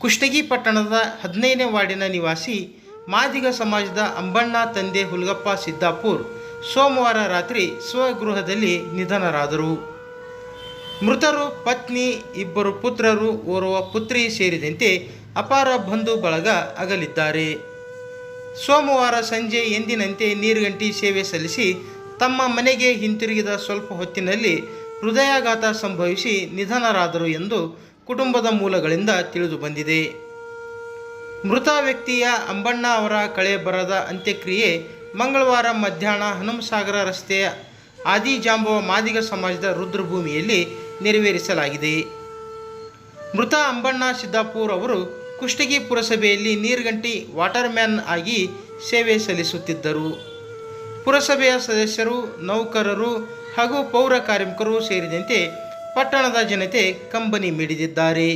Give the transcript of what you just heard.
ಕುಷ್ಟಗಿ ಪಟ್ಟಣದ ಹದಿನೈದನೇ ವಾರ್ಡಿನ ನಿವಾಸಿ ಮಾದಿಗ ಸಮಾಜದ ಅಂಬಣ್ಣ ತಂದೆ ಹುಲ್ಗಪ್ಪ ಸಿದ್ದಾಪುರ್ ಸೋಮವಾರ ರಾತ್ರಿ ಸ್ವಗೃಹದಲ್ಲಿ ನಿಧನರಾದರು. ಮೃತರು, ಪತ್ನಿ, ಇಬ್ಬರು ಪುತ್ರರು, ಓರ್ವ ಪುತ್ರಿ ಸೇರಿದಂತೆ ಅಪಾರ ಬಂಧು ಬಳಗ ಅಗಲಿದ್ದಾರೆ. ಸೋಮವಾರ ಸಂಜೆ ಎಂದಿನಂತೆ ನೀರುಗಂಟಿ ಸೇವೆ ಸಲ್ಲಿಸಿ ತಮ್ಮ ಮನೆಗೆ ಹಿಂತಿರುಗಿದ ಸ್ವಲ್ಪ ಹೊತ್ತಿನಲ್ಲಿ ಹೃದಯಾಘಾತ ಸಂಭವಿಸಿ ನಿಧನರಾದರು ಎಂದು ಕುಟುಂಬದ ಮೂಲಗಳಿಂದ ತಿಳಿದು ಬಂದಿದೆ. ಮೃತ ವ್ಯಕ್ತಿಯ ಅಂಬಣ್ಣ ಅವರ ಕಳೆ ಬರದ ಅಂತ್ಯಕ್ರಿಯೆ ಮಂಗಳವಾರ ಮಧ್ಯಾಹ್ನ ಹನುಮಸಾಗರ ರಸ್ತೆಯ ಆದಿಜಾಂಬವ ಮಾದಿಗ ಸಮಾಜದ ರುದ್ರಭೂಮಿಯಲ್ಲಿ ನೆರವೇರಿಸಲಾಗಿದೆ. ಮೃತ ಅಂಬಣ್ಣ ಸಿದ್ದಾಪುರ್ ಅವರು ಕುಷ್ಟಗಿ ಪುರಸಭೆಯಲ್ಲಿ ನೀರ್ಗಂಟಿ ವಾಟರ್ಮ್ಯಾನ್ ಆಗಿ ಸೇವೆ ಸಲ್ಲಿಸುತ್ತಿದ್ದರು. ಪುರಸಭೆಯ ಸದಸ್ಯರು, ನೌಕರರು ಹಾಗೂ ಪೌರ ಕಾರ್ಮಿಕರು ಸೇರಿದಂತೆ ಪಟ್ಟಣದ ಜನತೆ ಕಂಬನಿ ಮಿಡಿದಿದ್ದಾರೆ.